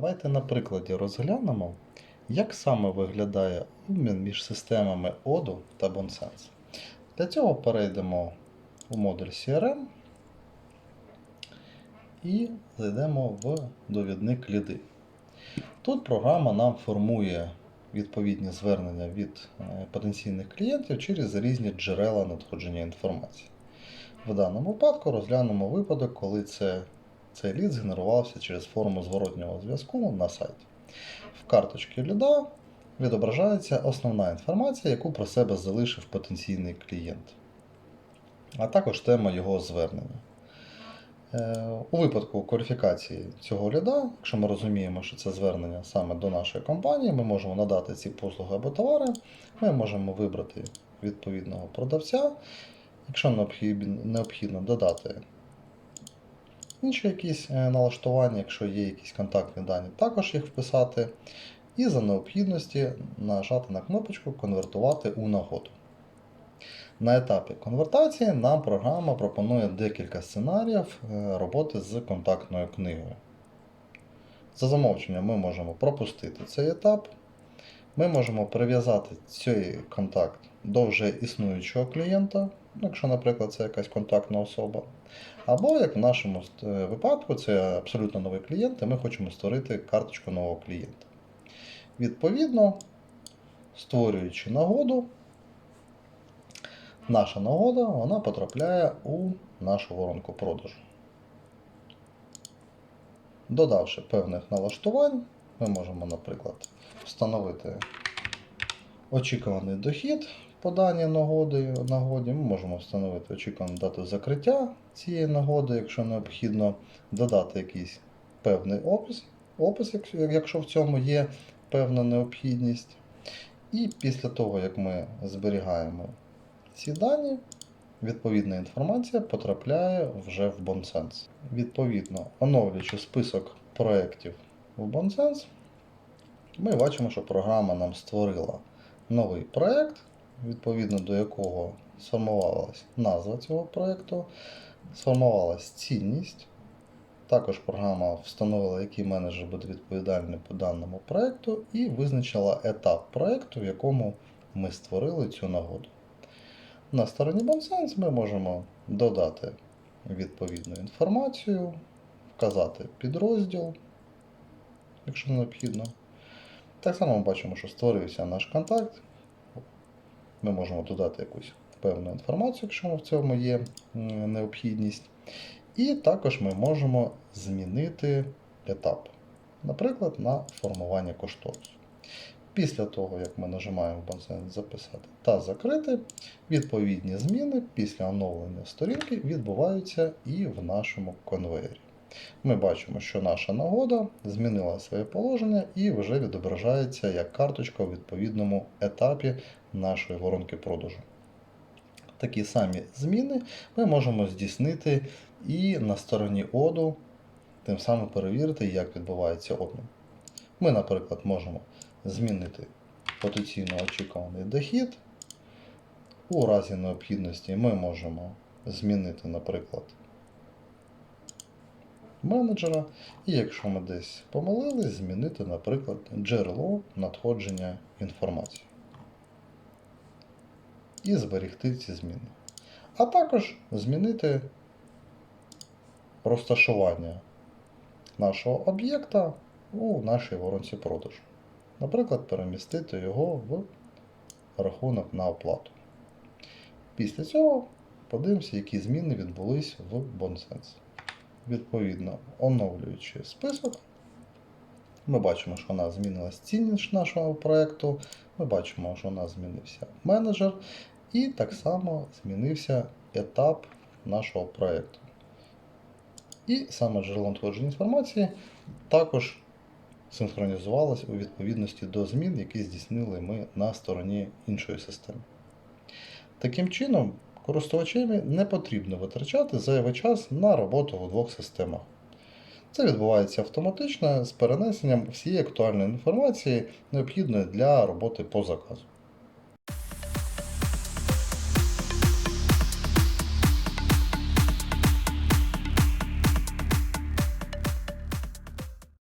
Давайте на прикладі розглянемо, як саме виглядає обмін між системами Odoo та Bonsens. Для цього перейдемо у модуль CRM і зайдемо в довідник ліди. Тут програма нам формує відповідні звернення від е, потенційних клієнтів через різні джерела надходження інформації. В даному випадку розглянемо випадок, коли це, цей лід згенерувався через форму зворотнього зв'язку на сайті. В карточці ліда відображається основна інформація, яку про себе залишив потенційний клієнт, а також тема його звернення. Е, У випадку кваліфікації цього ліда, якщо ми розуміємо, що це звернення саме до нашої компанії, ми можемо надати ці послуги або товари, ми можемо вибрати відповідного продавця. Якщо необхідно, необхідно додати інші якісь е, налаштування, якщо є якісь контактні дані, також їх вписати. І за необхідності нажати на кнопочку Конвертувати у нагоду. На етапі конвертації нам програма пропонує декілька сценаріїв е, роботи з контактною книгою. За замовченням ми можемо пропустити цей етап. Ми можемо прив'язати цей контакт до вже існуючого клієнта, якщо, наприклад, це якась контактна особа. Або, як в нашому е, випадку, це абсолютно новий клієнт, і ми хочемо створити карточку нового клієнта. Відповідно, створюючи нагоду, наша нагода вона потрапляє у нашу воронку продажу. Додавши певних налаштувань, ми можемо, наприклад, встановити очікуваний дохід по даній нагоді, нагоді. Ми можемо встановити очікувану дату закриття цієї нагоди, якщо необхідно додати якийсь певний опис, опис, якщо- в цьому є певна необхідність. І після того, як ми зберігаємо ці дані, відповідна інформація потрапляє вже в Bonsens. Відповідно, оновлюючи список проєктів в Bonsens, ми бачимо, що програма нам створила новий проєкт, відповідно до якого сформувалась назва цього проєкту, сформувалась цінність. Також програма встановила, який менеджер буде відповідальний по даному проєкту, і визначила етап проєкту, в якому ми створили цю нагоду. На стороні BoneSense ми можемо додати відповідну інформацію, вказати підрозділ, якщо необхідно. Так само ми бачимо, що створився наш контакт. Ми можемо додати якусь певну інформацію, якщо в цьому є необхідність. І також ми можемо змінити етап, наприклад, на формування кошторису. Після того, як ми нажимаємо Bonsens записати та закрити, відповідні зміни після оновлення сторінки відбуваються і в нашому конвейері. Ми бачимо, що наша нагода змінила своє положення і вже відображається як карточка у відповідному етапі нашої воронки продажу. Такі самі зміни ми можемо здійснити і на стороні оду, тим самим перевірити, як відбувається обмін. Ми, наприклад, можемо змінити потенційно очікуваний дохід. У разі необхідності ми можемо змінити, наприклад, менеджера. І якщо ми десь помилились, змінити, наприклад, джерело надходження інформації. І зберегти ці зміни. А також змінити розташування нашого об'єкта у нашій воронці продажу. Наприклад, перемістити його в рахунок на оплату. Після цього подивимося, які зміни відбулись в Bonsens. Відповідно, оновлюючи список, ми бачимо, що у нас змінилась цінність нашого проєкту, ми бачимо, що у нас змінився менеджер, і так само змінився етап нашого проєкту. І саме джерело надходження інформації також синхронізувалось у відповідності до змін, які здійснили ми на стороні іншої системи. Таким чином, користувачеві не потрібно витрачати зайвий час на роботу у двох системах. Це відбувається автоматично з перенесенням всієї актуальної інформації, необхідної для роботи по заказу.